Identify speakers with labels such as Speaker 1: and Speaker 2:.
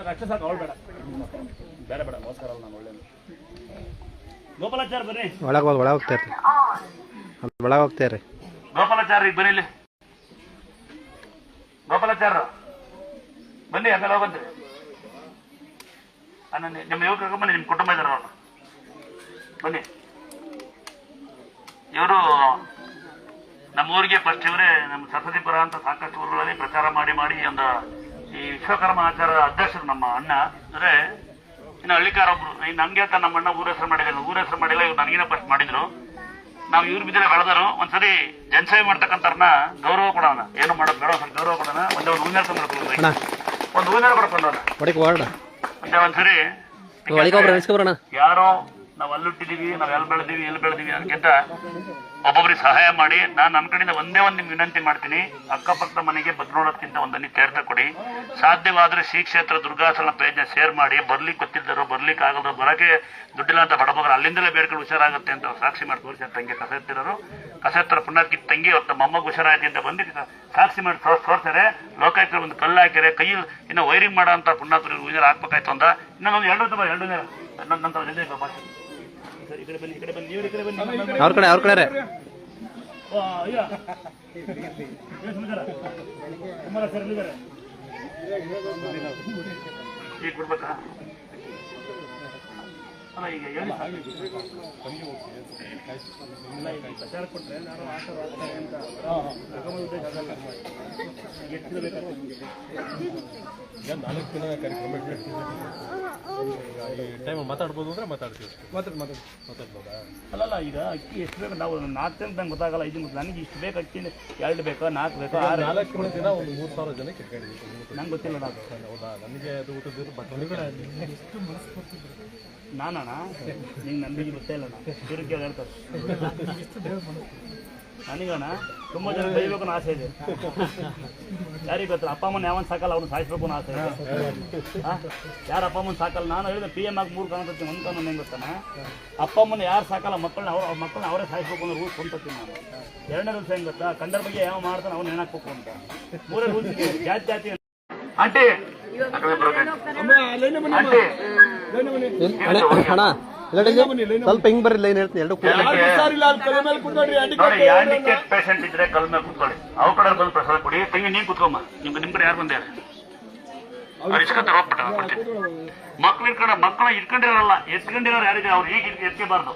Speaker 1: ಅಷ್ಟೇ ಅವಳ್ಬೇಡ ಅವಳು ಬೇಡ. ಬೇಡ ಅಲ್ಲ ನಾನು ಒಳ್ಳೆ ಗೋಪಾಲಾಚಾರ ಬರ್ರಿ
Speaker 2: ಒಳಗೆ ಹೋಗಿ ಒಳಗೆ ಹೋಗ್ತಾ ಇರ್ರಿ. ಒಳಗೆ ಹೋಗ್ತಾ ಇರ್ರಿ.
Speaker 1: ಗೋಪಾಲಾಚಾರ ಈಗ ಬನ್ನಿ ಇಲ್ಲಿ. ಗೋಪಾಲಾಚಾರ ಬನ್ನಿ ಹಂಗೆಲ್ಲ ಹೋಗಂತ್ರಿ ನಿಮ್ಮ ಯುವಕ ಬನ್ನಿ ನಿಮ್ಮ ಕುಟುಂಬ ಇದಾರ ಅವ್ರು ಬನ್ನಿ. ಇವರು ನಮ್ಮೂರಿಗೆ ಫಸ್ಟ್ ಇವರೇ ನಮ್ಮ ಸರಸ್ವತಿಪುರ ಅಂತ ಸಾಕಷ್ಟು ಊರುಗಳಲ್ಲಿ ಪ್ರಚಾರ ಮಾಡಿ ಮಾಡಿ ಒಂದು ಈ ವಿಶ್ವಕರ್ಮ ಆಚಾರ ಅಧ್ಯಕ್ಷರು ನಮ್ಮ ಅಣ್ಣ ಅಂದ್ರೆ ಇನ್ನು ಹಳ್ಳಿಕಾರ ಒಬ್ರು ಈ ನನ್ಗೆ ಅಂತ ನಮ್ಮ ಅಣ್ಣ ಊರ ಹೆಸರು ಮಾಡಿದ್ರು ಊರ ಹೆಸರು ಮಾಡಿಲ್ಲ ಇವ್ರು ನನಗಿನ ಫಸ್ಟ್ ಮಾಡಿದ್ರು. ನಾವು ಇವ್ರ ಬಿದ್ದರೆ ಬೆಳೆದರು ಒಂದ್ಸರಿ ಜನಸೇವೆ ಮಾಡ್ತಕ್ಕಂಥವ್ರನ್ನ ಗೌರವ ಕೊಡೋಣ. ಏನು ಮಾಡೋದು ಬೇಡ ಗೌರವ ಕೊಡೋಣ. ಒಂದೇ ಒಂದು ಹೂವಿನ ಮಾಡ್ಕೊಂಡು ಒಂದು ಹೂವಿನ
Speaker 2: ಮಾಡ್ಕೊಂಡೋಣ
Speaker 1: ಒಂದೇ ಒಂದ್ಸರಿ ಯಾರೋ ನಾವು ಅಲ್ಲಿ ಹುಟ್ಟಿದೀವಿ ನಾವು ಎಲ್ಲಿ ಬೆಳೆದೀವಿ ಎಲ್ಲಿ ಬೆಳೆದೀವಿ ಅದಕ್ಕಿಂತ ಒಬ್ಬೊಬ್ಬರಿಗೆ ಸಹಾಯ ಮಾಡಿ, ನಾನು ನನ್ನ ಕಡೆಯಿಂದ ಒಂದೇ ಒಂದು ನಿಮ್ಗೆ ವಿನಂತಿ ಮಾಡ್ತೀನಿ. ಅಕ್ಕಪಕ್ಕದ ಮನೆಗೆ ಭದ್ರೋಳಕ್ಕಿಂತ ಒಂದು ಹನಿ ತೀರ್ಥ ಕೊಡಿ. ಸಾಧ್ಯವಾದರೆ ಶ್ರೀ ಕ್ಷೇತ್ರ ದುರ್ಗಾಸನ ಪೇಜ್ನ ಶೇರ್ ಮಾಡಿ, ಬರ್ಲಿಕ್ಕೆ ಗೊತ್ತಿದ್ದರು ಬರ್ಲಿಕ್ಕೆ ಆಗಲ್ಲ ಬರೋಕೆ ದುಡ್ಡಿಲ್ಲ ಅಂತ ಬಡಬಗರು ಅಲ್ಲಿಂದಲೇ ಬೇಡ್ಕೊಂಡು ಹುಷಾರಾಗುತ್ತೆ ಅಂತ ಅವ್ರು ಸಾಕ್ಷಿ ಮಾಡಿ ತೋರಿಸಿ ತಂಗಿ ಕಸ ಎತ್ತಿರೋರು ಕಸ ತಂಗಿ, ಅವತ್ತು ಮೊಮ್ಮಗ ಹುಷಾರಾಯ್ತು ಅಂತ ಬಂದು ಸಾಕ್ಷಿ ಮಾಡಿ ತೋರ್ಸ್ ತೋರ್ತಾರೆ ಲೋಕಾಯುಕ್ತರು ಒಂದು ಕಲ್ಲು ಹಾಕಿದ್ರೆ ಕೈ ಇನ್ನು ವೈರಿಂಗ್ ಮಾಡೋ ಅಂತ ಪುಣ್ಯಾತರು ಹೂವಿನ ಹಾಕ್ಬೇಕಾಯ್ತು ಅಂತ ಇನ್ನೊಂದು ಎರಡು ತುಂಬ ಎರಡು ನಂತರ. ಸರಿ, ಈ ಕಡೆ ಬನ್ನಿ ಈ ಕಡೆ ಬನ್ನಿ ಇವ್ರು ಈ ಕಡೆ ಬನ್ನಿ
Speaker 2: ಅವ್ರ ಕಡೆ ಅವ್ರ ಕಡೆ ರೀ
Speaker 1: ಓ, ಅಯ್ಯ. ಏನ್ ಸಮಾಚಾರ? ಕುಮಾರ ಸರ್ ಎಲ್ಲಿದ್ದಾರೆ? ಈಗ ಕೊಡ್ಬೇಕಾ ಅಲ್ಲ ಈಗ ಹೇಳಿ ಇಲ್ಲ, ಈಗ ಪ್ರಚಾರ ಕೊಟ್ರೆ ನಾನು ಆಟೋ ಆಗ್ತಾರೆ ಅಂತ ತಗೊಂಬಂದ್ ಉದ್ದೇಶ ಅದಲ್ಲ. ಎಷ್ಟು ಕಿಲೋ ಬೇಕಾಗ್ತದೆ ನಿಮ್ಗೆ?
Speaker 3: ಈಗ ನಾಲ್ಕು ದಿನ ಕಾರ್ಯಕ್ರಮ ಈ ಟೈಮ್ ಮಾತಾಡ್ಬೋದು ಅಂದ್ರೆ ಮಾತಾಡ್ತೀವಿ ಮಾತಾಡ್ತೀವಿ ಮಾತಾಡ್ ಮಾತಾಡ್. ಮಾತಾಡ್ಬೋದಾ?
Speaker 1: ಅಲ್ಲಲ್ಲ ಈಗ ಅಕ್ಕಿ ಎಷ್ಟು ಬೇಕು? ನಾವು ನಾಲ್ಕು ಜನ ನಂಗೆ ಗೊತ್ತಾಗಲ್ಲ ಐದು ಮತ್ತು ನನಗೆ ಇಷ್ಟು ಬೇಕು ಅಕ್ಕಿ ಎರಡು ಬೇಕಾ ನಾಲ್ಕು ಬೇಕಾ ಆರು
Speaker 3: ನಾಲ್ಕು ದಿನ ಒಂದು ಮೂರು ಸಾವಿರ ಜನಕ್ಕೆ ಇಟ್ಕೊಂಡಿದ್ದೀವಿ
Speaker 1: ನಂಗೆ ಗೊತ್ತಿಲ್ಲ ನಾವು
Speaker 3: ಹೌದಾ? ನನಗೆ ಅದು ಊಟದ ಬಟ್ ನನಗೆ
Speaker 1: ನಾನಣ್ಣ ನಿಂಗೆ ನನಗೆ ಗೊತ್ತೇ ಇಲ್ಲ ತಿರುಗಿ ಹೇಳ್ತಾರೆ ನನಗಣ್ಣ ತುಂಬ ಜನ ಬೈಬೇಕು ಅನ್ನೋ ಆಸೆ ಇದೆ. ಯಾರಿಗೆ ಗೊತ್ತಿಲ್ಲ? ಅಪ್ಪ ಅಮ್ಮನ ಯಾವನ್ ಸಾಕಲ್ಲ ಅವ್ನು ಸಾಯಿಸ್ಬೇಕು ಅನ್ನೋ ಆಸೆ ಇದೆ? ಯಾರು ಅಪ್ಪ ಅಮ್ಮನ ಸಾಕಲ್ಲ? ನಾನು ಹೇಳಿದ ಪಿ ಎಂ ಆಗಿ ಮೂರು ಕಾಣ್ತೀನಿ ಒಂದು ಕಾನೂನು ಹೆಂಗೆ ಗೊತ್ತಾನ? ಅಪ್ಪ ಅಮ್ಮನ ಯಾರು ಸಾಕಲ್ಲ ಮಕ್ಕಳನ್ನ ಅವ್ರ ಮಕ್ಕಳನ್ನ ಅವರೇ ಸಾಯಿಸ್ಬೇಕು ಅನ್ನೋ ರೂಲ್ಸ್ ಕೊಂತೀನಿ ನಾನು. ಎರಡನೇ ರೂಲ್ಸ್ ಹೆಂಗೆ ಗೊತ್ತಾ? ಕಂಡರ್ ಬಗ್ಗೆ ಯಾವ ಮಾಡ್ತಾನೆ ಅವ್ನು ನೆನಕ್ಬೇಕು ಅಂತ. ಮೂರೇ ರೂಲ್ಸ್ ಜಾತಿ ಜಾತಿ ಆಂಟಿ!
Speaker 2: ಅಣ್ಣ. ಸ್ವಲ್ಪ ಹಿಂಗ್ ಬರ್ರಿ ಲೈನ್ ಹೇಳ್ತೀನಿ ಎರಡು ಕೂಡ
Speaker 1: ನೋಡಿ ಹ್ಯಾಂಡಿಕ್ಯಾಪ್ ಪೇಷಂಟ್ ಇದ್ರೆ ಕಲ್ ಮೇಲೆ ಕುತ್ಕೊಳ್ಳಿ. ಅವ್ರ ಕಡೆ ಬಂದು ಪ್ರಸಾದ ಕೊಡಿ. ತಂಗಿ ನೀನ್ ಕುತ್ಕೊಮ್ಮ ನಿಮ್ಗೆ ನಿಮ್ ಕಡೆ ಯಾರು ಬಂದ್ಯಾರ ಅವ್ರು ಇಸ್ಕೊತಾರೆ ಹೋಗ್ಬಿಟ್ಟ ಮಕ್ಳು ಇಟ್ಕೊಂಡ ಮಕ್ಕಳ ಇಟ್ಕೊಂಡಿರಲ್ಲ ಎತ್ಕೊಂಡಿರೋರು ಯಾರಿದೆ? ಅವ್ರು ಈಗ ಎತ್ಕೋಬಾರ್ದು.